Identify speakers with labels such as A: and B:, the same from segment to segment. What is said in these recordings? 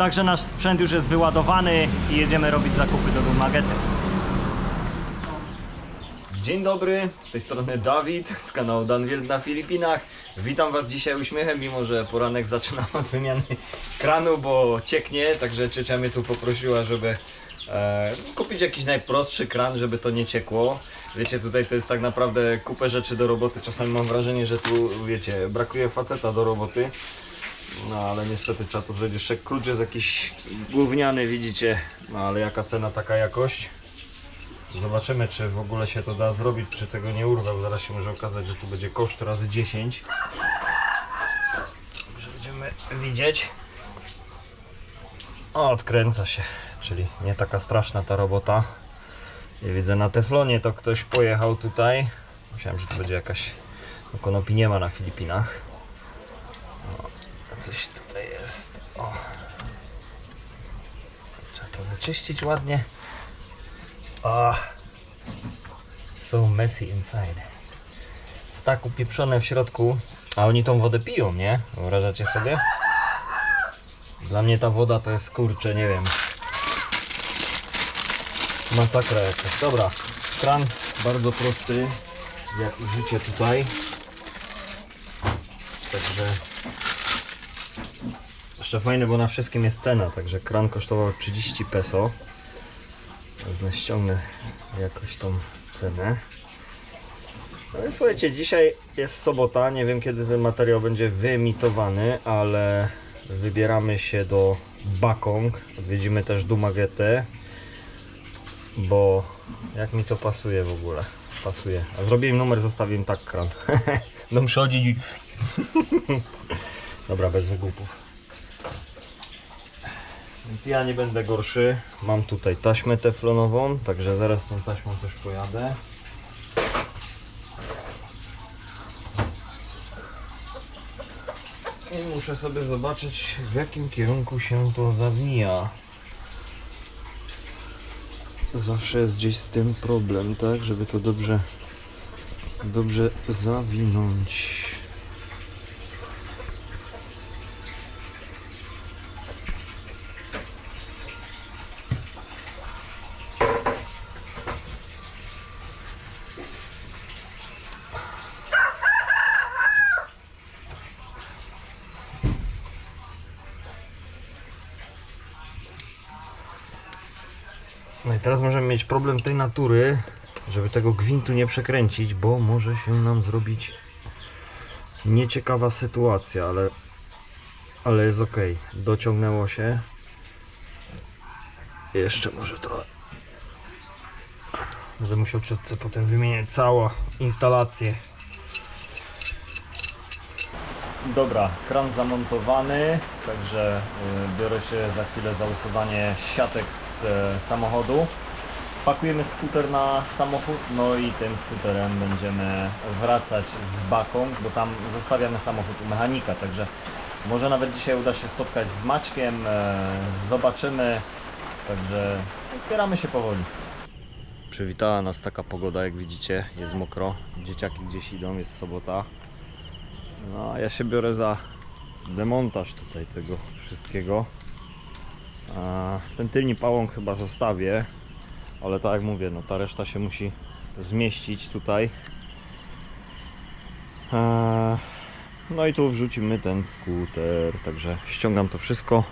A: Także nasz sprzęt już jest wyładowany i jedziemy robić zakupy do Dumagety. Dzień dobry, z tej strony Dawid z kanału Danwiel na Filipinach. Witam Was dzisiaj uśmiechem, mimo że poranek zaczynam od wymiany kranu, bo cieknie, także ciocia mnie tu poprosiła, żeby e, kupić jakiś najprostszy kran, żeby to nie ciekło. Wiecie, tutaj to jest tak naprawdę kupę rzeczy do roboty. Czasami mam wrażenie, że tu, wiecie, brakuje faceta do roboty. No ale niestety trzeba to zrobić. Jeszcze klucz jest jakiś gówniany, widzicie. No ale jaka cena, taka jakość. Zobaczymy, czy w ogóle się to da zrobić, czy tego nie urwę. bo Zaraz się może okazać, że tu będzie koszt razy 10. Także będziemy widzieć. O, odkręca się, czyli nie taka straszna ta robota. I widzę na teflonie to ktoś pojechał tutaj. Myślałem, że to będzie jakaś... No, konopi nie ma na Filipinach. O, coś tutaj jest. O. Trzeba to wyczyścić ładnie. Ah, so messy inside. Jest tak upieprzone w środku, a oni tą wodę piją, nie? Wyobrażacie sobie? Dla mnie ta woda to jest kurcze, nie wiem. Masakra jakaś. Dobra, kran bardzo prosty, jak i życie tutaj. Także jeszcze fajne, bo na wszystkim jest cena, także kran kosztował 30 peso. Wezmę, ściągnę jakoś tą cenę. No i słuchajcie, dzisiaj jest sobota, nie wiem kiedy ten materiał będzie wyemitowany, ale wybieramy się do Bakong, odwiedzimy też Dumagetę, bo jak mi to pasuje w ogóle, pasuje. A zrobię im numer, zostawię im tak kran. Będą przychodzić i... Dobra, bez wygłupów. Więc ja nie będę gorszy. Mam tutaj taśmę teflonową, także zaraz tą taśmą też pojadę. I muszę sobie zobaczyć w jakim kierunku się to zawija. Zawsze jest gdzieś z tym problem, tak? Żeby to dobrze, dobrze zawinąć. No i teraz możemy mieć problem tej natury, żeby tego gwintu nie przekręcić, bo może się nam zrobić nieciekawa sytuacja, ale, ale jest ok. Dociągnęło się. Jeszcze może trochę. Będę musiał potem wymieniać całą instalację. Dobra, kran zamontowany, także y, biorę się za chwilę za usuwanie siatek e, samochodu. Pakujemy skuter na samochód, no i tym skuterem będziemy wracać z baką, bo tam zostawiamy samochód u mechanika, także może nawet dzisiaj uda się spotkać z Maćkiem, e, zobaczymy, także zbieramy się powoli. Przywitała nas taka pogoda, jak widzicie, jest mokro, dzieciaki gdzieś idą, jest sobota. No, a ja się biorę za demontaż tutaj tego wszystkiego. Ten tylni pałąk chyba zostawię, ale tak jak mówię, no ta reszta się musi zmieścić tutaj. No i tu wrzucimy ten skuter, także ściągam to wszystko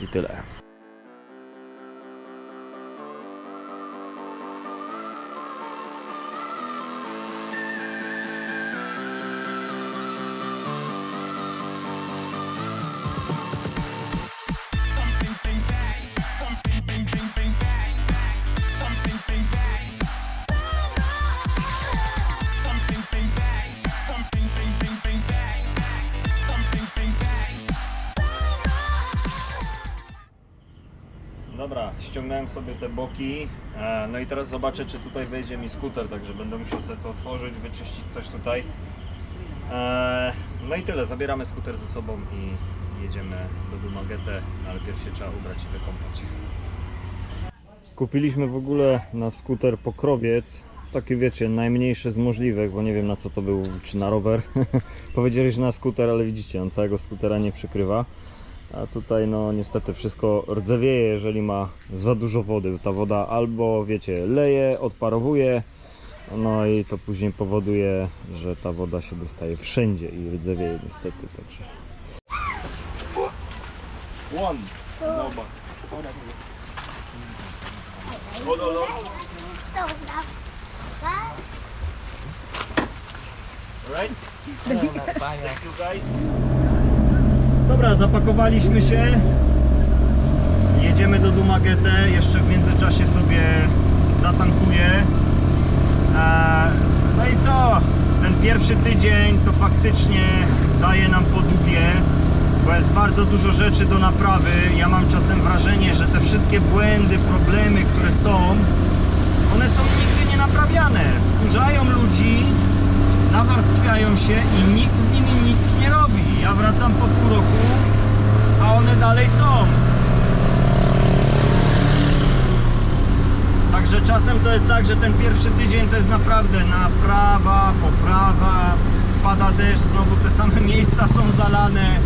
A: i tyle. Ściągnąłem sobie te boki. e, No i teraz zobaczę, czy tutaj wejdzie mi skuter, także będę musiał sobie to otworzyć, wyczyścić coś tutaj. E, No i tyle, zabieramy skuter ze sobą i jedziemy do Dumagete, ale pierw się trzeba ubrać i wykąpać. Kupiliśmy w ogóle na skuter pokrowiec, taki wiecie, najmniejszy z możliwych, bo nie wiem na co to był, czy na rower. Powiedzieli, że na skuter, ale widzicie, on całego skutera nie przykrywa. A tutaj no niestety wszystko rdzewieje, jeżeli ma za dużo wody. Ta woda albo wiecie, leje, odparowuje, no i to później powoduje, że ta woda się dostaje wszędzie i rdzewieje niestety, także. One. Dobra. Right? Thank. Dobra, zapakowaliśmy się. Jedziemy do Dumagete. Jeszcze w międzyczasie sobie zatankuję. Eee, No i co? Ten pierwszy tydzień to faktycznie daje nam po dupie, bo jest bardzo dużo rzeczy do naprawy. Ja mam czasem wrażenie, że te wszystkie błędy, problemy, które są, one są nigdy nie naprawiane. Wkurzają ludzi, nawarstwiają się i nikt z nimi nic nie robi. Ja wracam po pół roku, a one dalej są. Także czasem to jest tak, że ten pierwszy tydzień to jest naprawdę naprawa, poprawa, pada deszcz, znowu te same miejsca są zalane.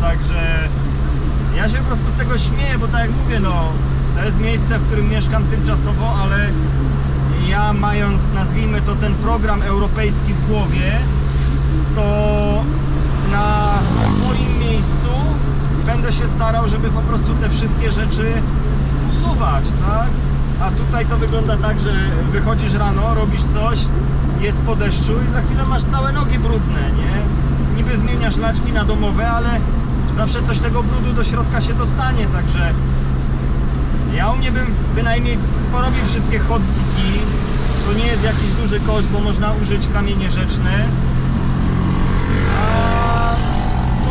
A: Także ja się po prostu z tego śmieję, bo tak jak mówię, no to jest miejsce, w którym mieszkam tymczasowo, ale ja mając, nazwijmy to, ten program europejski w głowie, to na swoim miejscu będę się starał, żeby po prostu te wszystkie rzeczy usuwać, tak? A tutaj to wygląda tak, że wychodzisz rano, robisz coś, jest po deszczu i za chwilę masz całe nogi brudne, nie? Niby zmieniasz laczki na domowe, ale zawsze coś tego brudu do środka się dostanie, także ja u mnie bym bynajmniej porobił wszystkie chodniki. To nie jest jakiś duży koszt, bo można użyć kamienie rzeczne. A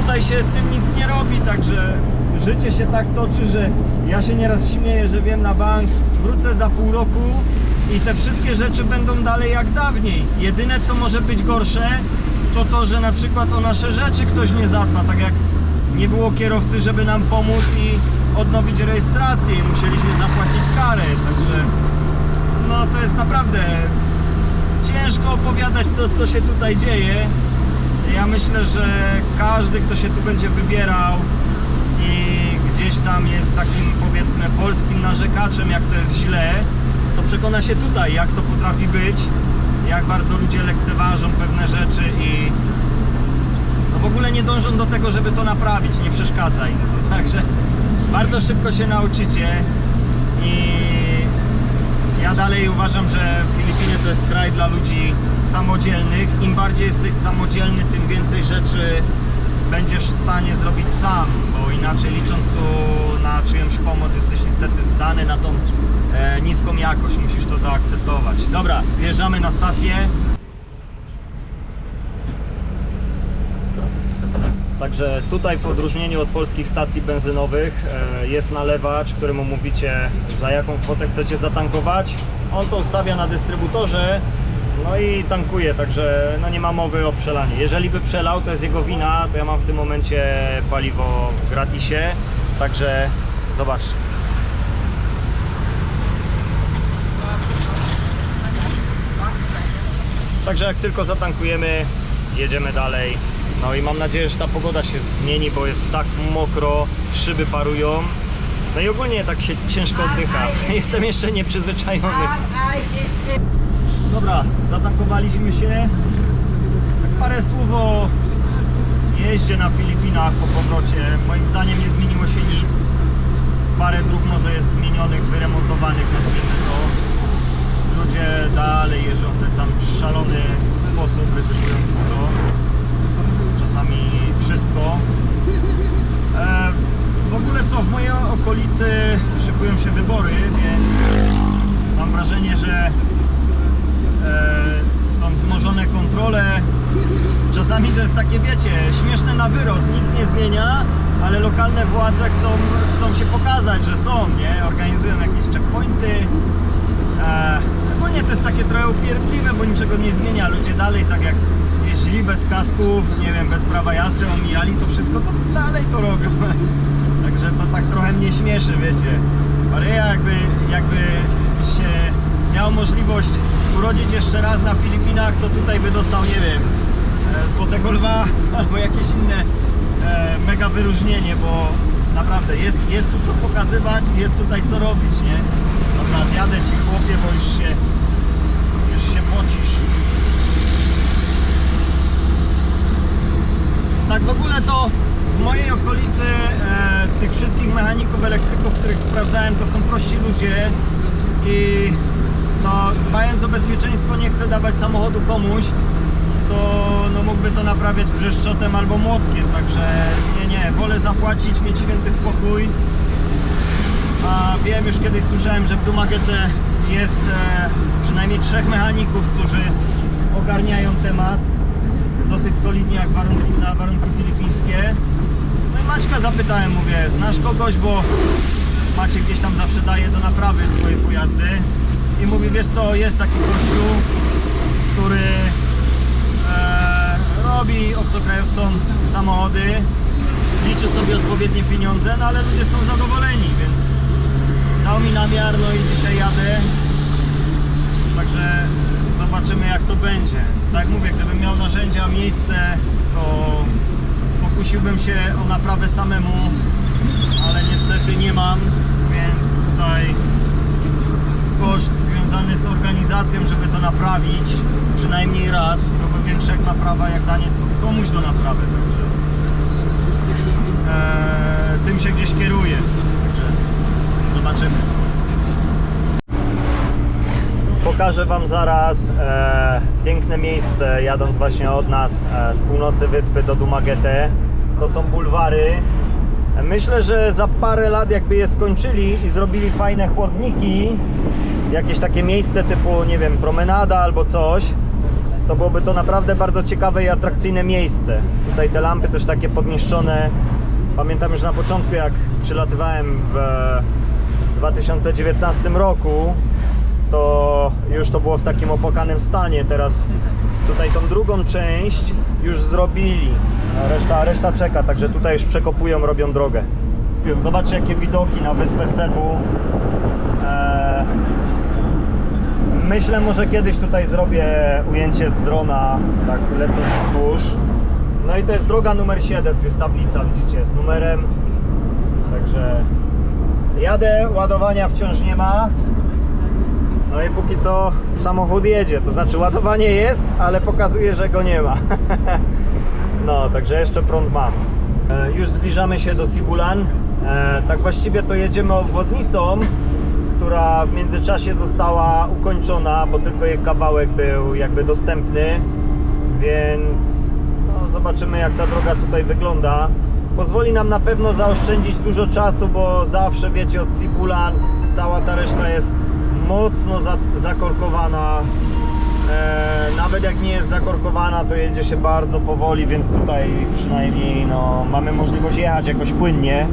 A: tutaj się z tym nic nie robi, także życie się tak toczy, że ja się nieraz śmieję, że wiem na bank, wrócę za pół roku i te wszystkie rzeczy będą dalej jak dawniej. Jedyne co może być gorsze, to to, że na przykład o nasze rzeczy ktoś nie zadba, tak jak nie było kierowcy, żeby nam pomóc i odnowić rejestrację i musieliśmy zapłacić karę, także no to jest naprawdę ciężko opowiadać co, co się tutaj dzieje. Ja myślę, że każdy, kto się tu będzie wybierał jest takim powiedzmy polskim narzekaczem, jak to jest źle, to przekona się tutaj, jak to potrafi być, jak bardzo ludzie lekceważą pewne rzeczy i no w ogóle nie dążą do tego, żeby to naprawić, nie przeszkadza im to. Także bardzo szybko się nauczycie i ja dalej uważam, że Filipiny to jest kraj dla ludzi samodzielnych. Im bardziej jesteś samodzielny, tym więcej rzeczy będziesz w stanie zrobić sam, bo inaczej licząc tu na czyjąś pomoc jesteś niestety zdany na tą e, niską jakość, musisz to zaakceptować. Dobra, wjeżdżamy na stację. Także tutaj w odróżnieniu od polskich stacji benzynowych e, jest nalewacz, któremu mówicie za jaką kwotę chcecie zatankować. On to ustawia na dystrybutorze, no i tankuje, także no nie ma mowy o przelaniu. Jeżeli by przelał, to jest jego wina, to ja mam w tym momencie paliwo w gratisie, także zobaczcie. Także jak tylko zatankujemy, jedziemy dalej. No i mam nadzieję, że ta pogoda się zmieni, bo jest tak mokro, szyby parują. No i ogólnie tak się ciężko oddycha. Jestem jeszcze nieprzyzwyczajony. Dobra, zatankowaliśmy się. Parę słów o jeździe na Filipinach po powrocie. Moim zdaniem nie zmieniło się nic. Parę dróg może jest zmienionych, wyremontowanych, nazwijmy to. Ludzie dalej jeżdżą w ten sam szalony sposób, ryzykując dużo. Czasami wszystko. E, w ogóle co, w mojej okolicy szykują się wybory, więc mam wrażenie, że są wzmożone kontrole. Czasami to jest takie, wiecie, śmieszne na wyrost, nic nie zmienia, ale lokalne władze chcą, chcą się pokazać, że są, nie? Organizują jakieś checkpointy. E, ogólnie to jest takie trochę upierdliwe, bo niczego nie zmienia. Ludzie dalej tak jak jeździli bez kasków, nie wiem, bez prawa jazdy, omijali to wszystko, to dalej to robią. Także to tak trochę mnie śmieszy, wiecie. Ale ja jakby, jakby się miał możliwość urodzić jeszcze raz na Filipinach, to tutaj by dostał, nie wiem, e, Złotego Lwa albo jakieś inne e, mega wyróżnienie, bo naprawdę jest, jest tu co pokazywać, jest tutaj co robić, nie? Dobra, zjadę ci chłopie, bo już się, już się pocisz. Tak w ogóle to w mojej okolicy e, tych wszystkich mechaników, elektryków, których sprawdzałem, to są prości ludzie i no, dbając o bezpieczeństwo nie chcę dawać samochodu komuś, to no, mógłby to naprawiać brzeszczotem albo młotkiem, także nie, nie, wolę zapłacić, mieć święty spokój. A wiem, już kiedyś słyszałem, że w Dumagete jest e, przynajmniej trzech mechaników, którzy ogarniają temat dosyć solidnie jak warunki, na warunki filipińskie. No i Maćka zapytałem, mówię, znasz kogoś, bo Maciek gdzieś tam zawsze daje do naprawy swoje pojazdy. I mówi, wiesz co, jest taki gościu, który e, robi obcokrajowcom samochody, liczy sobie odpowiednie pieniądze, no ale ludzie są zadowoleni, więc dał mi namiar, no i dzisiaj jadę. Także zobaczymy jak to będzie. Tak mówię, gdybym miał narzędzia, miejsce, to pokusiłbym się o naprawę samemu, ale niestety nie mam, więc tutaj koszt związany z organizacją, żeby to naprawić przynajmniej raz, byłby większy jak naprawa, jak danie komuś do naprawy. Także e, tym się gdzieś kieruję. Także zobaczymy. Pokażę Wam zaraz e, piękne miejsce, jadąc właśnie od nas e, z północy wyspy do Dumagete. To są bulwary. Myślę, że za parę lat jakby je skończyli i zrobili fajne chłodniki, jakieś takie miejsce typu, nie wiem, promenada albo coś, to byłoby to naprawdę bardzo ciekawe i atrakcyjne miejsce. Tutaj te lampy też takie podniszczone. Pamiętam już na początku, jak przylatywałem w 2019 roku, to już to było w takim opłakanym stanie. Teraz tutaj tą drugą część już zrobili. Reszta, reszta czeka, także tutaj już przekopują, robią drogę. Zobaczcie jakie widoki na wyspę Sebu. Eee, myślę może kiedyś tutaj zrobię ujęcie z drona, tak lecąc wzdłuż. No i to jest droga numer 7, tu jest tablica, widzicie, z numerem. Także jadę, ładowania wciąż nie ma. No i póki co samochód jedzie, to znaczy ładowanie jest, ale pokazuje, że go nie ma. No, także jeszcze prąd mam. E, Już zbliżamy się do Sibulan. E, Tak właściwie to jedziemy obwodnicą, która w międzyczasie została ukończona, bo tylko jej kawałek był jakby dostępny, więc no, zobaczymy jak ta droga tutaj wygląda. Pozwoli nam na pewno zaoszczędzić dużo czasu, bo zawsze wiecie od Sibulan cała ta reszta jest mocno za, zakorkowana. E, nawet jak nie jest zakorkowana, to jedzie się bardzo powoli, więc tutaj przynajmniej no, mamy możliwość jechać jakoś płynnie.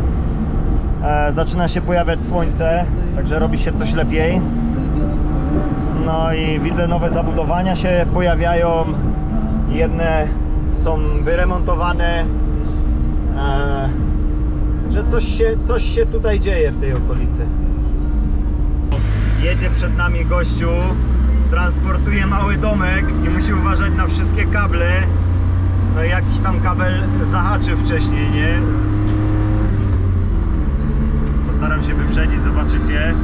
A: E, zaczyna się pojawiać słońce, także robi się coś lepiej. No i widzę nowe zabudowania się pojawiają. Jedne są wyremontowane. E, że coś się, coś się tutaj dzieje w tej okolicy. Jedzie przed nami gościu, transportuje mały domek i musi uważać na wszystkie kable. No i jakiś tam kabel zahaczył wcześniej, nie? Postaram się wyprzedzić, zobaczycie.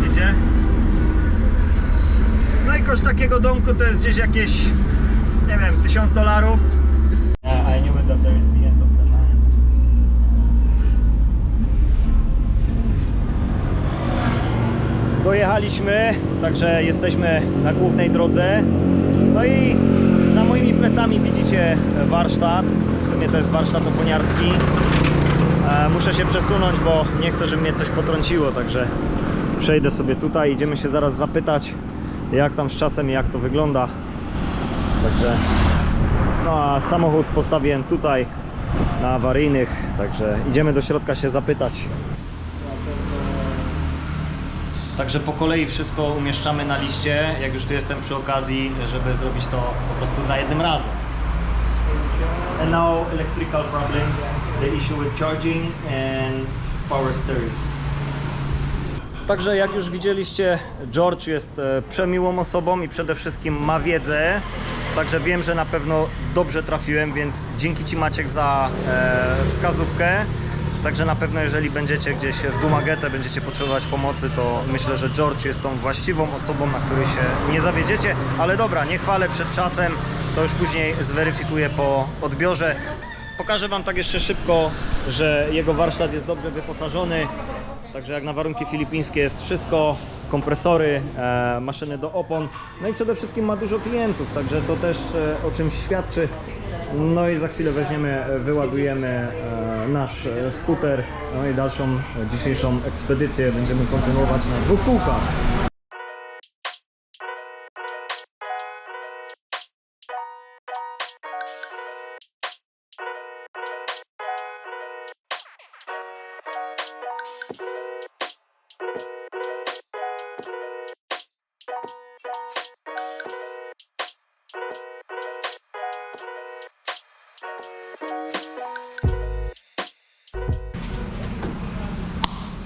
A: Widzicie? No i koszt takiego domku to jest gdzieś jakieś, nie wiem, 1000 dolarów. I knew that there. Dojechaliśmy, także jesteśmy na głównej drodze. No i moimi plecami widzicie warsztat. W sumie to jest warsztat oponiarski. E, Muszę się przesunąć, bo nie chcę, żeby mnie coś potrąciło, także przejdę sobie tutaj. Idziemy się zaraz zapytać, jak tam z czasem i jak to wygląda. Także no a samochód postawiłem tutaj na awaryjnych, także idziemy do środka się zapytać. Także po kolei wszystko umieszczamy na liście, jak już tu jestem przy okazji, żeby zrobić to po prostu za jednym razem. And now electrical problems, the issue with charging and power steering. Także jak już widzieliście, George jest e, przemiłą osobą i przede wszystkim ma wiedzę. Także wiem, że na pewno dobrze trafiłem, więc dzięki Ci Maciek za e, wskazówkę. Także na pewno jeżeli będziecie gdzieś w Dumagetę, będziecie potrzebować pomocy, to myślę, że George jest tą właściwą osobą, na której się nie zawiedziecie. Ale dobra, nie chwalę przed czasem, to już później zweryfikuję po odbiorze. Pokażę Wam tak jeszcze szybko, że jego warsztat jest dobrze wyposażony. Także jak na warunki filipińskie jest wszystko, kompresory, e, maszyny do opon. No i przede wszystkim ma dużo klientów, także to też e, o czymś świadczy. No i za chwilę weźmiemy, wyładujemy e, nasz e, skuter. No i dalszą dzisiejszą ekspedycję będziemy kontynuować na dwóch kółkach.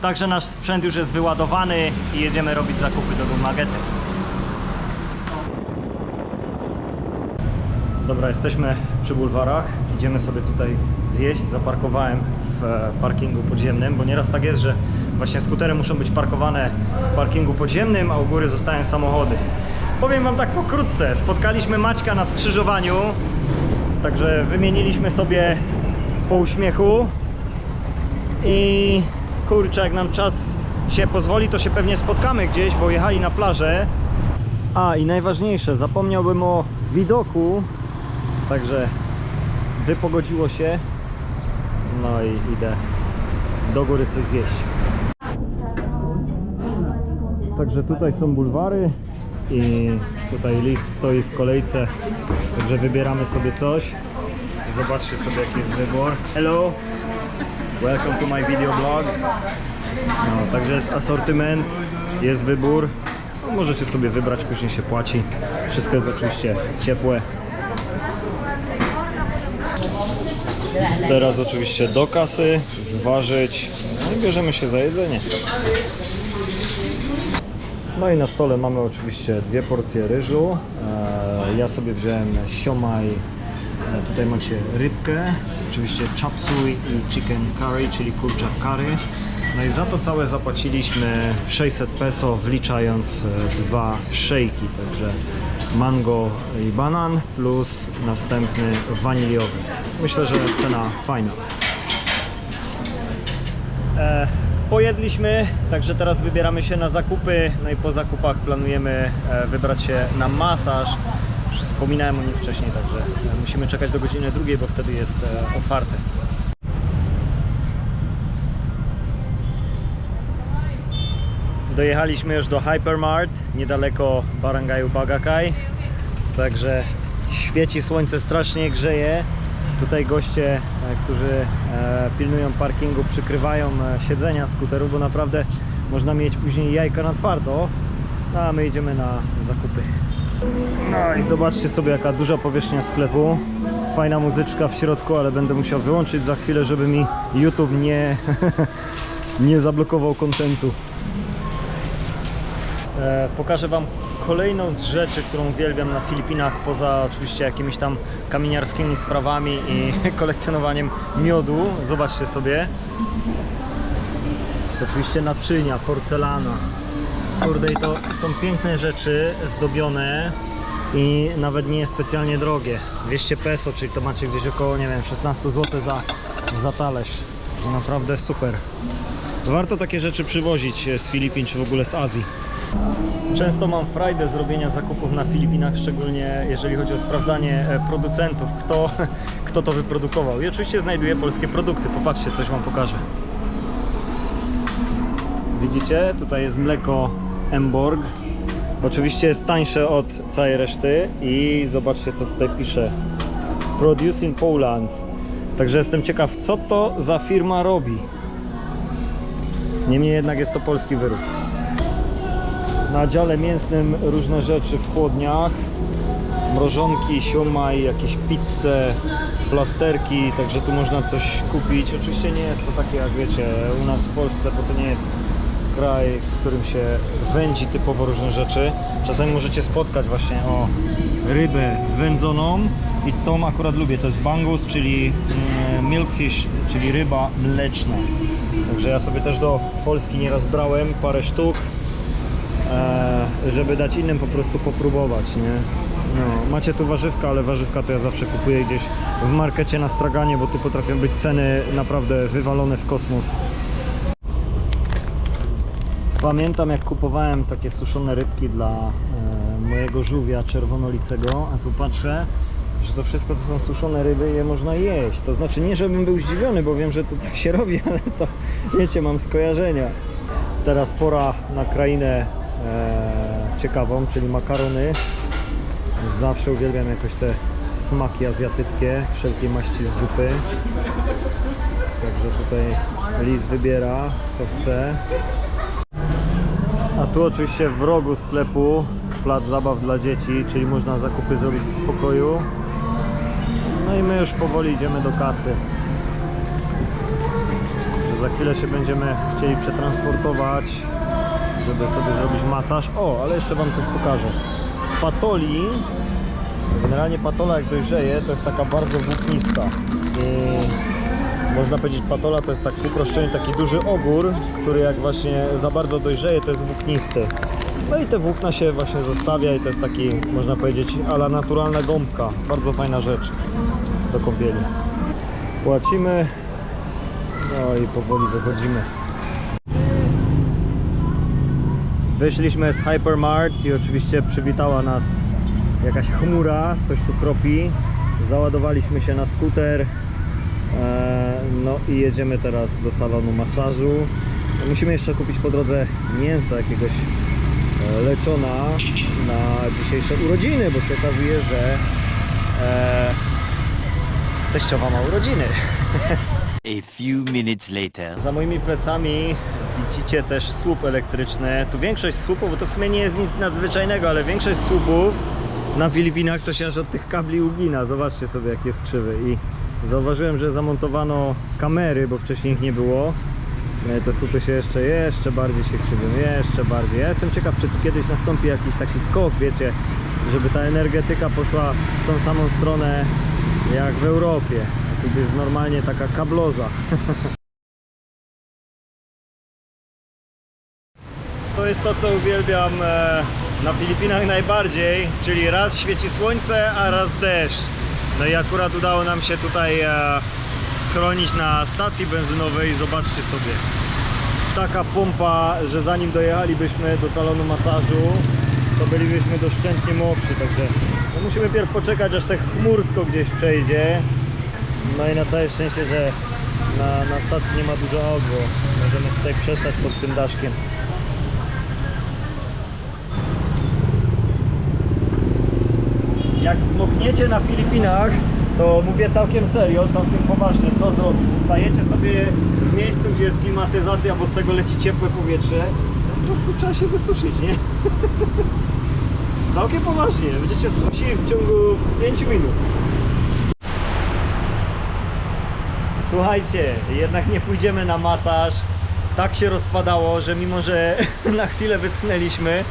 A: Także nasz sprzęt już jest wyładowany i jedziemy robić zakupy do Dumagety. Dobra, jesteśmy przy bulwarach. Idziemy sobie tutaj zjeść. Zaparkowałem w e, parkingu podziemnym, bo nieraz tak jest, że właśnie skutery muszą być parkowane w parkingu podziemnym, a u góry zostają samochody. Powiem Wam tak pokrótce. Spotkaliśmy Maćka na skrzyżowaniu, także wymieniliśmy sobie po uśmiechu i kurczę, jak nam czas się pozwoli, to się pewnie spotkamy gdzieś, bo jechali na plażę. A i najważniejsze, zapomniałbym o widoku, także wypogodziło się. No i idę do góry coś zjeść. Także tutaj są bulwary i tutaj lis stoi w kolejce, także wybieramy sobie coś. Zobaczcie sobie jaki jest wybór. Hello! Welcome to my video blog. No, także jest asortyment, jest wybór. No, możecie sobie wybrać, później się płaci. Wszystko jest oczywiście ciepłe. Teraz oczywiście do kasy, zważyć no i bierzemy się za jedzenie. No i na stole mamy oczywiście dwie porcje ryżu. E, Ja sobie wziąłem siomaj. E, Tutaj macie rybkę, oczywiście chop suey i chicken curry, czyli kurczak curry. No i za to całe zapłaciliśmy 600 peso, wliczając e, dwa szejki, także mango i banan plus następny waniliowy. Myślę, że cena fajna. E, pojedliśmy, także teraz wybieramy się na zakupy. No i po zakupach planujemy e, wybrać się na masaż. Wspominałem o nim wcześniej, także e, musimy czekać do godziny drugiej, bo wtedy jest e, otwarte. Dojechaliśmy już do Hypermart, niedaleko Barangaju Bagakaj. Także świeci słońce, strasznie grzeje. Tutaj goście, e, którzy pilnują parkingu, przykrywają siedzenia skuterów, bo naprawdę można mieć później jajka na twardo. A my idziemy na zakupy. No i zobaczcie sobie jaka duża powierzchnia sklepu. Fajna muzyczka w środku, ale będę musiał wyłączyć za chwilę, żeby mi YouTube nie, nie zablokował kontentu. E, Pokażę Wam kolejną z rzeczy, którą uwielbiam na Filipinach, poza oczywiście jakimiś tam kamieniarskimi sprawami i kolekcjonowaniem miodu. Zobaczcie sobie. Jest oczywiście naczynia, porcelana. Kurde, i to są piękne rzeczy, zdobione i nawet nie jest specjalnie drogie. 200 peso, czyli to macie gdzieś około, nie wiem, 16 zł za, za talerz. Naprawdę super. Warto takie rzeczy przywozić z Filipin, czy w ogóle z Azji. Często mam frajdę zrobienia zakupów na Filipinach, szczególnie jeżeli chodzi o sprawdzanie e, producentów, kto, kto to wyprodukował. I oczywiście znajduję polskie produkty. Popatrzcie, coś Wam pokażę. Widzicie, tutaj jest mleko Emborg. Oczywiście jest tańsze od całej reszty i zobaczcie co tutaj pisze. Produce in Poland. Także jestem ciekaw, co to za firma robi. Niemniej jednak jest to polski wyrób. Na dziale mięsnym różne rzeczy w chłodniach. Mrożonki, siumaj, jakieś pizze, plasterki, także tu można coś kupić. Oczywiście nie jest to takie jak wiecie u nas w Polsce, bo to nie jest kraj, w którym się wędzi typowo różne rzeczy. Czasami możecie spotkać właśnie o rybę wędzoną i tą akurat lubię. To jest bangus, czyli mm, milkfish, czyli ryba mleczna. Także ja sobie też do Polski nieraz brałem parę sztuk, e, żeby dać innym po prostu popróbować, nie? No, macie tu warzywka, ale warzywka to ja zawsze kupuję gdzieś w markecie na straganie, bo tu potrafią być ceny naprawdę wywalone w kosmos. Pamiętam jak kupowałem takie suszone rybki dla e, mojego żółwia czerwonolicego, a tu patrzę, że to wszystko to są suszone ryby i je można jeść. To znaczy nie, żebym był zdziwiony, bo wiem, że to tak się robi, ale to wiecie, mam skojarzenia. Teraz pora na krainę e, ciekawą, czyli makarony. Zawsze uwielbiam jakoś te smaki azjatyckie, wszelkiej maści z zupy. Także tutaj Liz wybiera co chce. A tu oczywiście w rogu sklepu plac zabaw dla dzieci, czyli można zakupy zrobić w spokoju. No i my już powoli idziemy do kasy. Że za chwilę się będziemy chcieli przetransportować, żeby sobie zrobić masaż. O, ale jeszcze Wam coś pokażę. Z patoli, generalnie patola jak dojrzeje, to jest taka bardzo włóknista. I można powiedzieć patola to jest tak w uproszczeniu taki duży ogór, który jak właśnie za bardzo dojrzeje to jest włóknisty. No i te włókna się właśnie zostawia i to jest taki można powiedzieć ala naturalna gąbka. Bardzo fajna rzecz do kąpieli. Płacimy no i powoli wychodzimy. Wyszliśmy z Hypermart i oczywiście przywitała nas jakaś chmura, coś tu kropi. Załadowaliśmy się na skuter. E, No i jedziemy teraz do salonu masażu. Musimy jeszcze kupić po drodze mięso jakiegoś e, leczona na dzisiejsze urodziny, bo się okazuje, że e, teściowa ma urodziny.
B: A few minutes later.
A: Za moimi plecami widzicie też słup elektryczny. Tu większość słupów, bo to w sumie nie jest nic nadzwyczajnego, ale większość słupów na Filipinach to się aż od tych kabli ugina. Zobaczcie sobie jaki jest krzywy. I zauważyłem, że zamontowano kamery, bo wcześniej ich nie było. E, Te słupy się jeszcze, jeszcze bardziej się krzywią, jeszcze bardziej. Ja jestem ciekaw, czy kiedyś nastąpi jakiś taki skok, wiecie, żeby ta energetyka poszła w tą samą stronę jak w Europie. Tu jest normalnie taka kabloza. To jest to, co uwielbiam e, na Filipinach najbardziej, czyli raz świeci słońce, a raz deszcz. No i akurat udało nam się tutaj e, schronić na stacji benzynowej. Zobaczcie sobie. Taka pompa, że zanim dojechalibyśmy do salonu masażu, to bylibyśmy doszczętnie mokrzy, także no musimy pierw poczekać, aż te chmursko gdzieś przejdzie. No i na całe szczęście, że na, na stacji nie ma dużo aut, możemy tutaj przestać pod tym daszkiem. Jak zmokniecie na Filipinach, to mówię całkiem serio, całkiem poważnie, co zrobić? Stajecie sobie w miejscu, gdzie jest klimatyzacja, bo z tego leci ciepłe powietrze, po prostu trzeba się wysuszyć, nie? Całkiem poważnie, będziecie susi w ciągu 5 minut. Słuchajcie, jednak nie pójdziemy na masaż. Tak się rozpadało, że mimo, że na chwilę wyschnęliśmy,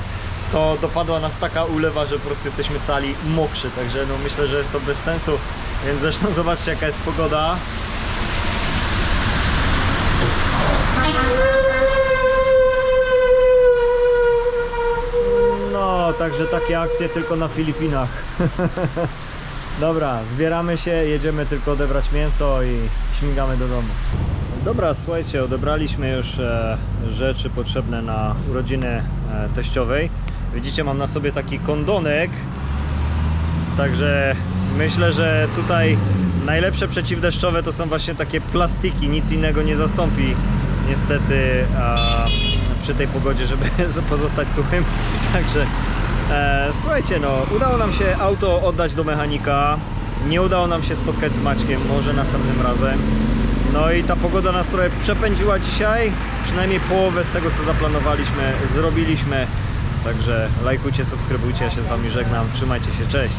A: to dopadła nas taka ulewa, że po prostu jesteśmy cali mokrzy. Także no myślę, że jest to bez sensu. Więc zresztą zobaczcie jaka jest pogoda. No, także takie akcje tylko na Filipinach. Dobra, zbieramy się, jedziemy tylko odebrać mięso i śmigamy do domu. Dobra, słuchajcie, odebraliśmy już e, rzeczy potrzebne na urodziny e, teściowej. Widzicie, mam na sobie taki kondonek, także myślę, że tutaj najlepsze przeciwdeszczowe to są właśnie takie plastiki, nic innego nie zastąpi niestety a, przy tej pogodzie, żeby pozostać suchym. Także e, słuchajcie, no udało nam się auto oddać do mechanika. Nie udało nam się spotkać z Maćkiem, może następnym razem. No i ta pogoda nas trochę przepędziła dzisiaj. Przynajmniej połowę z tego co zaplanowaliśmy zrobiliśmy. Także lajkujcie, subskrybujcie, ja się z Wami żegnam. Trzymajcie się, cześć!